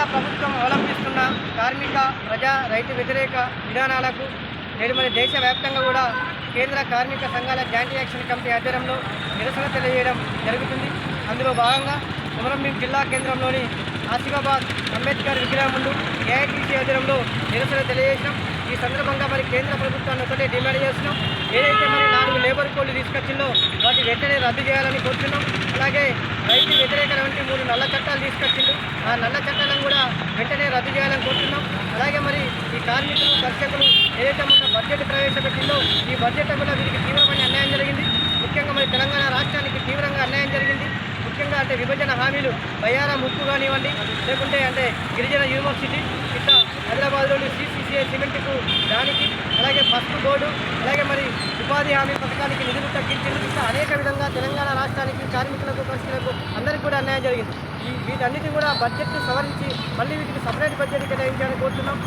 కేంద్ర ప్రభుత్వం అవలంబిస్తున్న కార్మిక ప్రజా రైతు వ్యతిరేక విధానాలకు నేడు మరి దేశవ్యాప్తంగా కూడా కేంద్ర కార్మిక సంఘాల జాయింట్ యాక్షన్ కమిటీ ఆధ్వర్యంలో నిరసన తెలియజేయడం జరుగుతుంది. అందులో భాగంగా కొమరంభీం జిల్లా కేంద్రంలోని ఆసిఫాబాద్ అంబేద్కర్ విగ్రహం ముందు ఏఐటీసీ ఆధ్వర్యంలో నిరసన తెలియజేసినాం. ఈ సందర్భంగా మరి కేంద్ర ప్రభుత్వాన్ని ఒకటే డిమాండ్ చేస్తున్నాం. ఏదైతే మరి నాలుగు లేబర్ కోడ్లు తీసుకొచ్చిందో వాటి వెంటనే రద్దు చేయాలని కోరుతున్నాం. అలాగే రైతు నల్ల చట్టాలు తీసుకొచ్చిండు. ఆ నల్ల చట్టాలను కూడా వెంటనే రద్దు చేయాలని కోరుతున్నాం. అలాగే మరి ఈ కార్మికులు దర్శకులు ఏదైతే మొన్న బడ్జెట్ ప్రవేశపెట్టిందో ఈ బడ్జెట్ కూడా వీరికి తీవ్రమైన అన్యాయం జరిగింది. ముఖ్యంగా మరి తెలంగాణ రాష్ట్రానికి తీవ్రంగా అన్యాయం జరిగింది. ముఖ్యంగా అంటే విభజన హామీలు బయ్యారా ముక్కు కానివ్వండి లేకుంటే అంటే గిరిజన యూనివర్సిటీ ఇట్లా హైదరాబాద్లోని సిసిసిఐ సిమెంట్కు దానికి అలాగే పసుపు బోర్డు అలాగే మరి ఉపాధి హామీ పథకానికి నిధులు తగ్గించింది ఇట్లా అనేక విధంగా తెలంగాణ రాష్ట్రానికి కార్మికులకు పరిస్థితులకు అందరికీ అన్యాయం జరిగింది. ఈ వీటన్నిటి కూడా బడ్జెట్ సవరించి మళ్ళీ వీటికి సపరేట్ బడ్జెట్ కేటాయించాలని కోరుతున్నాం.